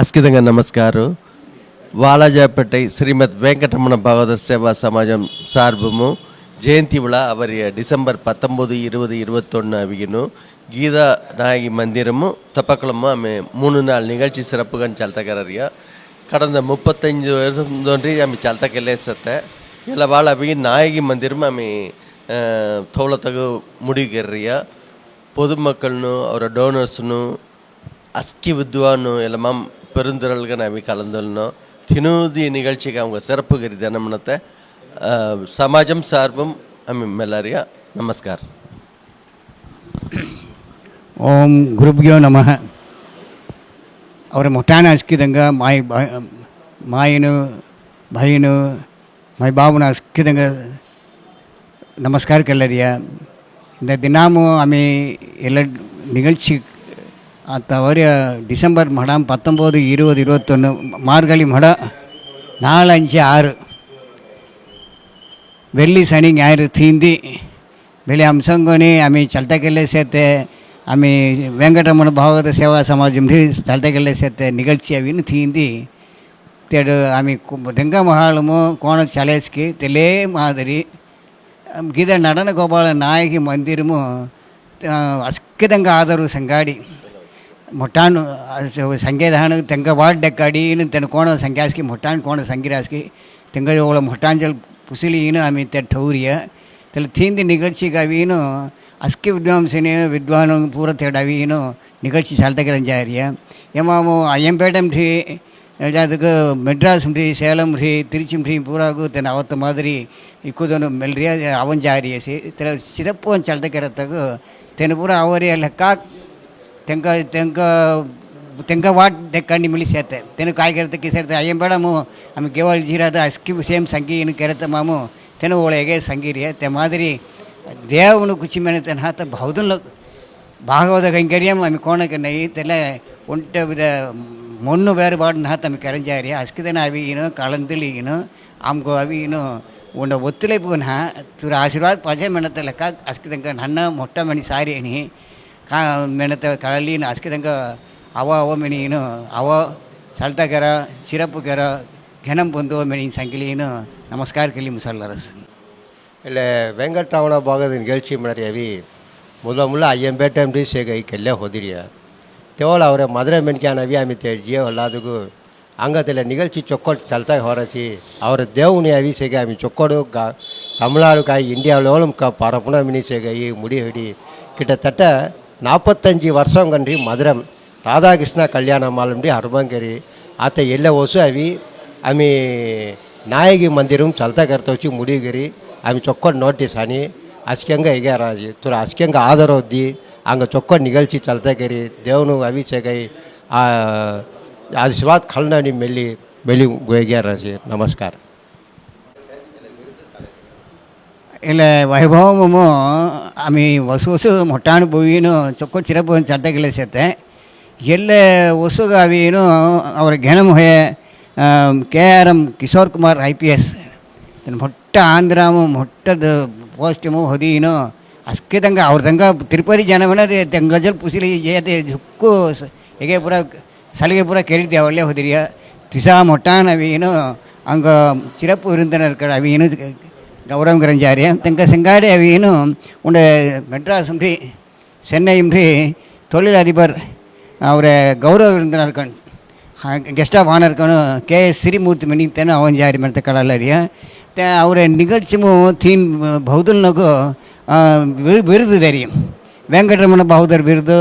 అస్కిదంగా நமஸ்காரம் வாலாஜாப்பேட்டை ஸ்ரீமத் வெங்கடமண பகவதர் சேவா சமாஜம் சார்புமு. ஜெயந்தி விழா அவர் டிசம்பர் பத்தொம்போது இருபது இருபத்தொன்று அவிகணும் கீதா நாயகி மந்திரமும் தப்பக்குளமும் அமை மூணு நாள் நிகழ்ச்சி சிறப்புகள் చల్తగరరియా கடந்த ముప్పత్తైదు వరం తోటి ఆమె చల్తకెళ్ళేసత్తే ఇలా వాళ్ళ வாழ నాయగి நாயகி மந்திரமும் తోలతగు ముడిగర్రియా పొదుమక్కలను பொதுமக்கள்னு డోనర్స్ను டோனர்ஸ்னு அஸ்கி வித்வான்னு మమ్ பெருந்திரல்கள் நாம கலந்துள்ளோம் தினோதி நிகழ்ச்சிக்கு அவங்க சிறப்பு கிரிதனம்னத்தை சமாஜம் சார்பும் அம்மி எல்லாரையும் நமஸ்கார். ఓం గురుభ్యో నమ అవర మొట్టాన అస్కితంగా మాయ మాయను பயனு మై బాబును అస్కితంగా నమస్కారం కెల్లరియా இந்த தினமும் அமை எல்லா நிகழ்ச்சி தவிர டிசம்பர் மடம் பத்தொம்போது இருபது இருபத்தொன்று மார்கழி மடம் நாலு அஞ்சு ஆறு வெள்ளி சனி ஞாயிறு தீந்தி ಬೆಳೆ ಹಂಸಂಗೋನಿ ಆಮಿ ಚಲ್ತಕಲ್ಲೇ ಸೇತೆ ಆಮಿ ವೆಂಕಟರಮಣ ಭಾಗವತ ಸೇವಾ ಸಮಾಜಂಲಿ ಚಲ್ತಕಲ್ಲೇ ಸೇತೆ ನಿಗಳ್ಸಿ ಅವಿನ ತೀಂದಿ ತೇಡು ಆಮಿ ರಂಗ ಮಹಾಳಮು ಕೋಣ ಚಲೇಸ್ಕಿ ತೆಲೇ ಮಾದರಿ ಗೀದ ನಡನ ಗೋಪಾಲ ನಾಯಕಿ ಮಂದಿರಮು ಅಸ್ಕಿದಂಗ ಆದರು ಸಂಗಾಡಿ ಮೊಟ್ಟಾನು ಸಂಗೇದಾಣ ತೆಂಗ ವಾಡ್ ಡಕ್ಕಾಡೀನು ತೆನ ಕೋಣ ಸಂಗ್ಯಾಸ್ಕಿ ಮೊಟ್ಟಾನ್ ಕೋಣ ಸಂಗಿರಾಸ್ಕಿ ತೆಂಗ ಒಳ ಮೊಟ್ಟಾಂಜಲ್ ಪುಸಿಲೀನು ಆಮಿ ತೆ ಠೌರ್ಯ ತಲೆ ಥೀಂದಿ ನಿಗಡ್ಸಿಗವೀನು ಅಸ್ಕಿ ವಿದ್ವಾಂಸನೇ ವಿದ್ವಾನ ಪೂರ ತೇಡವೀನು ನಿಗಡ್ಸಿ ಶಾಲ್ತಕರಂಜಾರ್ಯ ಏಮಾವು ಅಯ್ಯಂಪೇಟೆ ಠೀ ಅದಕ್ಕೆ மெட்ராஸ் முடி சேலம் முடி திருச்சி முடி பூராக்கு தென் அவத்த மாதிரி இக்குதொன்னு மெல்றியா அவஞ்சாரியசி திற சிறப்பு சல்தக்கிறதுக்கு தென் பூரா அவரே லெக்கா ತೆಂಕ ತೆಂಕ ತೆಂಕ ವಾಟ್ ದೆಕ್ಕಂಡಿ ಮಿಲಿ ಸೇತೆ ತೆನು ಕಾಯ್ಕೆರತೆ ಕಿಸೆರತೆ ಅಯ್ಯಂ ಬೇಡಮು ಆಮೇಲೆ ಕೇವಲ ಜೀರಾದ ಅಸ್ಕಿ ಸೇಮ್ ಸಂಗಿ ಏನು ಕೆರೆತ ಮಾಮು ತೆನು ಒಳಗೆ ಸಂಗೀರಿಯ ತೆ ಮಾದರಿ ದೇವನು ಕುಚಿ ಮೇಲೆ ತೆನ ಹಾತ ಬೌದನ್ ಭಾಗವತ ಕೈಂಕರ್ಯಂ ಆమె ಕೋಣಕ್ಕೆ ನೈ ತೆಲೆ ಒಂಟ ವಿಧ மொன்று வேறுபாடுனா தம்பி கரைஞ்சாரி அஸ்கிதன் அவியினும் கலந்துலியினும் அம்கோ அவியினும் உன்னை ஒத்துழைப்புனா துரு ஆசீர்வாத் பஜை மனத்தில் அஸ்கிதங்க நன்ன மொட்டை மணி சாரியணி ಮೆಣತ ಕಳಲಿನ ಅಸ್ಕಿದಂಗ ಅವ ಅವ ಮೆಣಿನು ಅವ ಸಲ್ತಕರ ಸಿರಪ್ಪುಕರ ಘನಂ ಬಂದು ಮೆಣಿನ ಸಂಖ್ಯೆಲೀನು ನಮಸ್ಕಾರ ಕಲಿ ಮುಸಲ್ಲರಸ್ ಇಲ್ಲ ವೆಂಕಟಾವಣ ಭಾಗದ ನಿಗಳ್ಚಿ ಮಾಡಿಯವಿ ಮುಲ್ಲ ಮುಲ್ಲ ಅಯ್ಯಂಪೇಟೆ ಡಿ ಸೇಗ ಈ ಕೆಲ್ಲೆ ಹೋದಿರಿಯ ತೇವಳ ಅವರ ಮದುರೆ ಮೆಣ್ಕಾನವಿ ಆಮಿ ತೇಜಿಯೋ ಅಲ್ಲಾದಗೂ ಅಂಗத்தில் நிகழ்ச்சி சொக்கோடு சல்தாய் ஹோரசி அவர் தேவுனி அவிசேகை அமி சொக்கோடு கா தமிழ்நாடு காய் இந்தியாவிலோலும் க பரப்புன மினிசேகை முடியடி கிட்டத்தட்ட நாற்பத்தஞ்சு வருஷம் கன்றி மதுரம் ராதாகிருஷ்ண கல்யாண மாலம்டி அருமங்கரி ಆತ ಎಲ್ಲ ವಸು ಅವಿ ಆಮಿ ನಾಯಗಿ ಮಂದಿರಂ ಚಲ್ತಾ ಕರ್ತಾ ವಚ್ಚಿ ಮುಡಿಗಿರಿ ಆಮಿ ಚೊಕ್ಕ ನೋಟಿಸ್ ಅನಿ ಅಸ್ಕೆಂಗ ಈಗ ರಾಜಿ ತುರ ಅಸ್ಕೆಂಗ ಆಧಾರ ಒದ್ದಿ ಹಂಗ ಚೊಕ್ಕ ನಿಗಲ್ಚಿ ಚಲ್ತಾ ಕರಿ ದೇವನು ಅವಿಚೆಗೈ ಆಶೀರ್ವಾದ ಖಲ್ನ ಮೆಲ್ಲಿ ಮೆಲ್ಲಿ ಹೋಗ್ಯಾರ ರಾಜಿ ನಮಸ್ಕಾರ એટલે ವೈಭವಮು ಆಮಿ ಹೊಸ ಹೊಸ ಮೊಟ್ಟಾನು ಬೋವಿನು ಚೊಕ್ಕ ಚಿರಪು ಚಟ್ಟಗಿಲ್ಲ ಸೇತೆ ಎಲ್ಲ ಹೊಸುಗ ಅವೇನು ಅವರ ಘನಮುಹೆ K R M Kishore Kumar I P S ಮೊಟ್ಟ ಆಂಧ್ರಾಮು ಮೊಟ್ಟದ ಪೋಸ್ಟಮು ಹೊದೀನು ಅಸ್ಕಿದಂಗ ಅವ್ರದಂಗ ತಿರುಪತಿ ಜನವನ ಗಜಲ್ ಪುಸಿಲಿ ಜಯತೆ ಜುಕ್ಕು ಹೇಗೆ ಪುರ சலுகை பூரா கேட்டுட்டு அவளே உதிரியா திசா மொட்டான் அவையினும் அங்கே சிறப்பு விருந்தினர் இருக்கிற அவையினும் గౌరవం గురించి ఇంకా సింగాడే వీను ఉండే மெட்ராஸ் இன்றி சென்னை இன்றி தொழிலதிபர் அவர் கௌரவ விருந்தினர்கள் கெஸ்ட் ஆஃப் கே எஸ் சிறிமூர்த்தி மெனித்தேன்னு அவஞ்சாரி மெத்த கலாலரியும் அவரை நிகழ்ச்சியும் தீன் பௌத்தனுக்கு விருது தெரியும். வெங்கடரமண பகவதர் விருது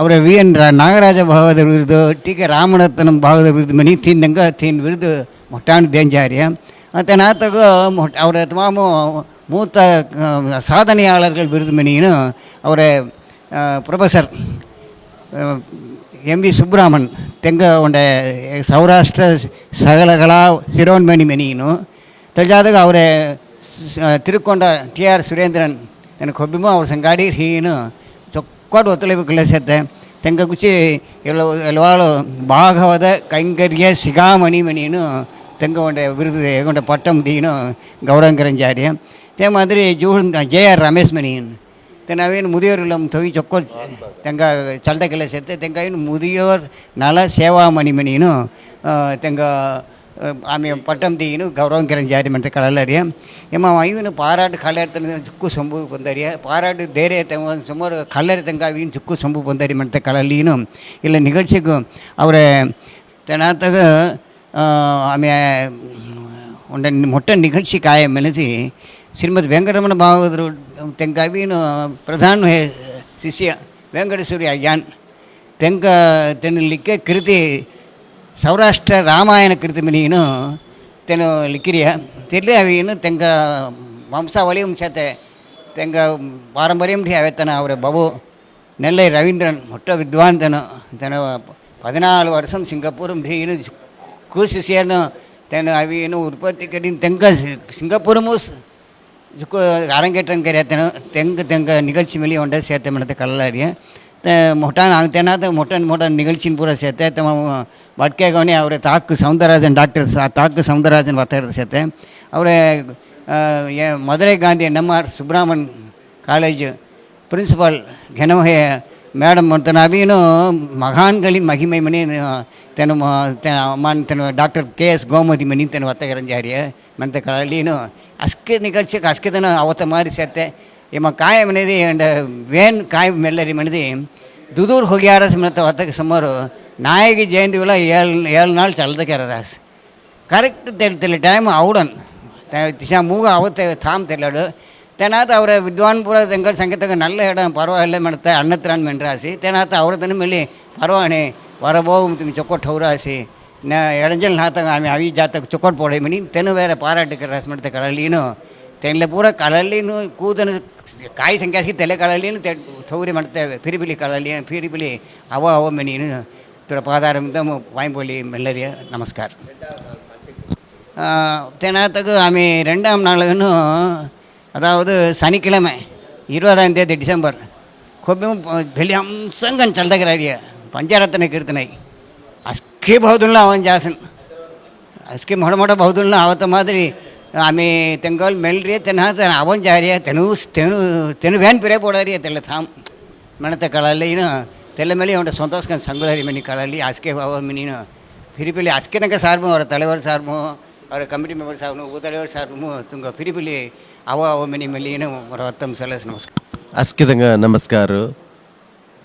அவரை வி என் நாகராஜ பகவதர் விருது டி கே ராமரத்னம் பகவதர் விருது மணி தீந்தங்க தீன் விருது மொட்டாண்டு தேஞ்சாரியம். ಮತ್ತು ನಾತಗ ಮೊಟ್ಟ ಅವರ ತಮಾಮು ಮೂತ சாதனையாளர்கள் விருது மணின்னு அவரை ಪ್ರೊಫೆಸರ್ ಎಂ ವಿ ಸುಬ್ರಹ್ಮಣ್ ತೆಂಗ ಒಂಡ ಸೌರಾಷ್ಟ್ರ ಸಗಲಗಳ ಸಿರೋನ್ಮಣಿ ಮೆನೀನು ತಜಾದಾಗ ಅವರೇ ತಿರುಕೊಂಡ ಟಿ ಆರ್ ಸುರೇಂದ್ರನ್ ನನಗೆ ಕೊಬ್ಬಿಮು ಅವ್ರ ಸಂಗಾಡಿ ಹೀನು ಚೊಕ್ಕಾಡು ಒತ್ತಲೇಬೇಕಿಲ್ಲ ಸೇತೆ ತೆಂಗ ಕುಚಿ ಎಲ್ಲ ಎಲ್ಲವಾಳು ಭಾಗವದ ಕೈಂಕರ್ಯ ಸಿಗಾಮಣಿ ಮಣೀನು தெங்கோண்ட விருது எங்கொண்ட பட்டம் தீனும் கௌரவங்கரஞ்சாரியம் இதே மாதிரி ஜூன் ஜேஆர் ரமேஷ்மணியன் தென்னாவின் முதியோர் இல்லம் தொகை சொக்கோ தெங்காய் சல்டக்கிளை சேர்த்து தெங்காயின் முதியோர் நல சேவா மணிமணினும் தெங்காய் ஆமி பட்டம் தீயினு கௌரவம் கிரஞ்சாரி மற்ற கலலரியம் ஏமா ஐவனு பாராட்டு கலரத்தன சுக்கு சொம்பு பொந்தரிய பாராட்டு தைரிய சுமார் கல்லர் தெங்காவின் சுக்கு சொம்பு பொந்தரி மற்ற கலலினும் இல்லை நிகழ்ச்சிக்கும் அவரை தெனாத்தக உண்ட மொட்டை நிகழ்ச்சிக்காய மெனது ಶ್ರೀಮದ್ ವೆಂಕಟರಮಣ ಭಾಗವತರು ತೆಂಕ ಅವೀನು ಪ್ರಧಾನ ಶಿಷ್ಯ ವೆಂಕಟೇಶ್ವರಿ ಅಯ್ಯಾನ್ ತೆಂಕ ತೆನ್ನು ಲಿಕ್ಕ ಕೃತಿ ಸೌರಾಷ್ಟ್ರ ರಾಮಾಯಣ ಕೃತಿ ಮನೀನು ತೆನು ಲಿಕ್ಕಿರಿಯ ತಿರ್ಲಿ ಅವೇನು ತೆಂಕ ವಂಶಾವಳಿ ವಂಶತೆ ತೆಂಕ ಪಾರಂಪರ್ಯಂ ಅವೆತ್ತನ ಅವರ ಬಬು ನೆಲ್ಲೈ ರವೀಂದ್ರನ್ ಮೊಟ್ಟ ವಿದ್ವಾನ್ ತನು ತನ பதினாலு வருஷம் சிங்கப்பூரும் டீனு કૃષિ શેરનો તેને அவியனும் உற்பத்தி ઉત્પત્તિ કરીને சிங்கப்பூரமும் సింగపూరము அரங்கேற்றம் કર્યા તેનો தெங்கு தெங்க நிகழ்ச்சி மேலேயும் ஒன்றை சேர்த்த மனத்தை கல்லாரியும் મોટા તેના તો મોટા મોટા நிகழ்ச்சின்னு பூரா சேர்த்தேன் તેમાં வட்கேகவனி அவர் தாக்கு சவுந்தரராஜன் டாக்டர் தாக்கு சவுந்தரராஜன் வத்தகத்தை சேர்த்தேன் அவர் என் Madurai Gandhi NMR Subbaraman college principal கெனவகைய madam ஒருத்தனாவினும் மகான்களின் மகிமை மணி ತೆನು ಮಾನ್ ತೆನು doctor K S Gomathi Mani ತೆನು ಒತ್ತಗರಂಜಾರಿಯ ಮೆಂತ ಕಳಲೀನು ಅಸ್ಕೆ ನಿಗಳ್ಸಿಗೆ ಅಸ್ಕೆದನ ಅವತ್ತ ಮಾರಿ ಸೇತೆ ಇಮ್ಮ ಕಾಯ ಮನೆದಿ ಅಂಡ ವೇನ್ ಕಾಯ ಮೆಲ್ಲರಿ ಮನೆದಿ ದುದೂರ್ ಹೋಗ್ಯಾರ ಮೆತ್ತ ಒತ್ತಕ್ಕೆ ಸುಮಾರು ನಾಯಿಗೆ ಜಯಂತಿಗಳ ಏಳು ಏಳು ನಾಳು ಚಲ್ದಕ್ಕಾರ ರಾಸ್ ಕರೆಕ್ಟ್ ತೆಳಿ ಟೈಮ್ ಅವಡನ್ திசா மூக அவத்தை தாம் தெரியலாடு தெனாத்து அவரை வித்வான்புர தெங்கள் சங்கத்துக்கு நல்ல இடம் பரவாயில்ல மனத்தை அன்னத்திரான் மென்றாசி தெனாத்து அவரை தன்னு மல்லி பரவானே ವರಭೌಮತಿಗೆ ಚೊಕೊಟ್ಟು ಹೌರಾಸಿ ನ ಎಡಂಜಲ್ ನಾತಾಗ ಆಮೆ ಅವಿ ಜಾತಕ್ಕೆ ಚೊಕೊಟ್ಟು ಪೋಡೆ ಮನಿ ತೆನು ಬೇರೆ ಪಾರಾಟಕ್ಕೆ ರಸ ಮಾಡ್ತೆ ಕಳಲ್ಲಿನು ತೆಂಗ್ಲೆ ಪೂರ ಕಳಲ್ಲಿನು ಕೂದನು ಕಾಯಿ ಸಂಖ್ಯಾಸಿ ತಲೆ ಕಳಲ್ಲಿನು ತೆ ಥೌರಿ ಮಾಡ್ತೇವೆ ಪಿರಿಬಿಲಿ ಕಳಲ್ಲಿ ಪಿರಿಬಿಲಿ ಅವ ಅವ ಮನೀನು ಪ್ರಪಾದಾರಮಿಂದ ವಾಯ್ಬೋಲಿ ಮೆಲ್ಲರಿಯ ನಮಸ್ಕಾರ தெனாத்துக்கு ஆமி ரெண்டாம் நாளுன்னு அதாவது சனிக்கிழமை இருபதாம் தேதி டிசம்பர் கொப்பியும் வெளி அம்சங்கன் சல்தகிறாரியா ಪಂಚರತ್ನ ಕೀರ್ತನೆ ಅಸ್ಕೇ ಬಹುದುಲ್ಲ ಅವನ ಜಾಸನ್ ಅಸ್ಕೇ ಮೊಡ ಮೊಡ ಬಹುದುಲ್ಲ ಅವತ್ತ ಮಾದರಿ ಆಮೆ ತೆಂಗಲ್ ಮೆಲ್ರಿ ತೆನ ತನ ಅವನ ಜಾರಿಯ ತೆನು ತೆನು ತೆನು ವ್ಯಾನ್ ಪಿರೇ ಪೋಡಾರಿ ತೆಲ್ಲ ಥಾಮ್ ಮೆಣತ ಕಳಲ್ಲಿನ ತೆಲ್ಲ ಮೇಲೆ ಅವನ சந்தோஷ்கன் சங்குலாரி மணி கலாலி அஸ்கே பாபா மினின்னு பிரிப்பிலி அஸ்கேனக்க சார்பும் அவரோட தலைவர் சார்பும் அவரோட கமிட்டி மெம்பர் சார்பும் ஊத்தலைவர் சார்பும் துங்க பிரிப்பிலி ಅವ ಅವ ಮಿನಿ ಮಿಲಿನ ರತ್ತಂ ಸಲಸ್ ನಮಸ್ಕಾರ ಅಸ್ಕಿದಂಗ ನಮಸ್ಕಾರ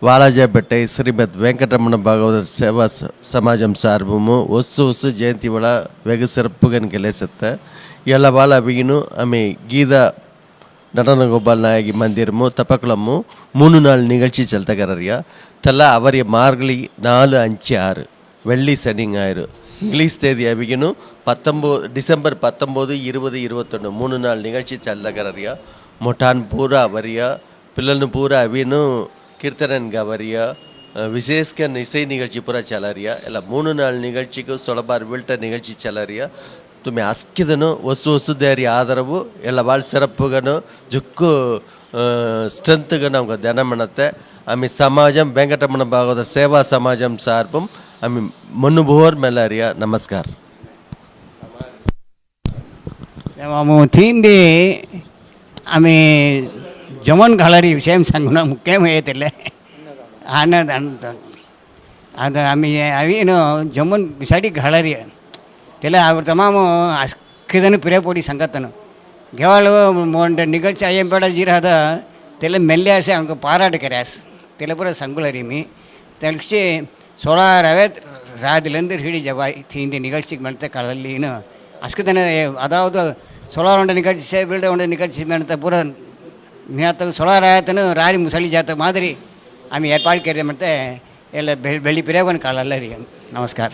வாலாஜாப்பேட்டை ஸ்ரீமத் வெங்கடரமண பகவதர் சேவா சமாஜம் சார்பும் ஒசு ஒசு ஜெயந்ತಿ விழಾ வெகு சிறப்புகன் ಕೆಲಸತ್ತ ಎಲ್ಲ ಬಾಲ ಅಭಿಗಿನು ಆಮೆ ಗೀತಾ நடனகோபால் நாயகி மந்திரமும் தப்பக்குளமும் மூணு நாள் நிகழ்ச்சி செலுத்தகிறாரியா தலா அவரிய மார்கழி நாலு அஞ்சு ஆறு வெள்ளி சனி ஞாயிறு. இங்கிலீஷ் தேதி அவிக்கணும் பத்தொம்போது டிசம்பர் பத்தொம்போது இருபது இருபத்தொன்று மூணு நாள் நிகழ்ச்சி செலுத்தகிறாரியா மொட்டான் பூரா அவரியா பிள்ளைன்னு பூரா அவினும் கீர்த்தனன் கவரியா விசேஷ்கன் இசை நிகழ்ச்சி ಪುರ ಚಲರಿಯ ಎಲ್ಲ ಮೂರು ನಾಲ್ ನಿಗಳ್ಚಿಗೂ ಸೊಳಬಾರ್ ಬೀಳ್ಟ ನಿಗಳ್ಚಿ ಚಲರಿಯ ತುಮಿ ಅಸ್ಕಿದನು ಹೊಸು ಹೊಸದೇರಿ ಆಧಾರವು ಎಲ್ಲ ಭಾಳ ಸಿರಪ್ಪುಗನು ಜುಕ್ಕು ಸ್ಟ್ರೆಂತ್ಗೆ ನಮ್ಗೆ ಧ್ಯಾನ ಮಾಡತ್ತೆ ಆಮಿ ಸಮಾಜಂ ವೆಂಕಟಮ್ಮನ ಭಾಗದ ಸೇವಾ ಸಮಾಜಂ ಸಾರ್ಪಂ ಆಮಿ ಮಣ್ಣುಭೋರ್ ಮೆಲಾರಿಯ ನಮಸ್ಕಾರ మేము తీంది ఆమె జమన్ కలరి విషయం సంగుణ ముఖ్యం ఏతిలే అన్నది అంత ಅದು ಆಮೇಲೆ ಅವೇನು ಜಮ್ಮನ್ ಬಿಸಾಡಿ ಘಳರಿ ತೆಲ ಅವ್ರ ತಮಾಮು ಅಸ್ಕಿದನು ಪಿರೇಪೋಡಿ ಸಂಗತನು ಗೆವಾಳು ಮೊಂಡ ನಿಗಲ್ಸಿ ಅಯ್ಯಂ ಬೇಡ ಜೀರಾದ ತೆಲ ಮೆಲ್ಲಾಸೆ ಹಂಗೆ ಪಾರಾಟ ಕೆರ್ಯಾಸ್ ತೆಲಪುರ ಸಂಗುಳರಿಮಿ తెలిసి సోళారవే రాదిలందు ಹಿಡಿ ಜವಾಯ್ ಹಿಂದಿ ನಿಗಳ್ಸಿಗೆ ಮಾಡ್ತೆ ಕಳಲ್ಲಿನು ಅಸ್ಕಿದನ ಅದಾವುದು ಸೋಲಾರ್ ಹೊಂಡ ನಿಗಳ್ಸಿ ಸೇ ಬಿಲ್ಡ ಹೊಂಡ ನಿಗಳ್ಸಿ ಮಾಡ್ತಾ ಪೂರ ಜ್ಞಾತಕ ಸೊಳರಾತನು ರಾರಿ ಮುಸಳಿ ಜಾತ ಮಾದರಿ ಆಮೆ ಏರ್ಪಾಡು ಕರೆ ಮತ್ತೆ ಎಲ್ಲ ಬೆಳಿ ಬೆಳಿ ಪಿರೇವನ್ ಕಾಲಲ್ಲ ರೀ ನಮಸ್ಕಾರ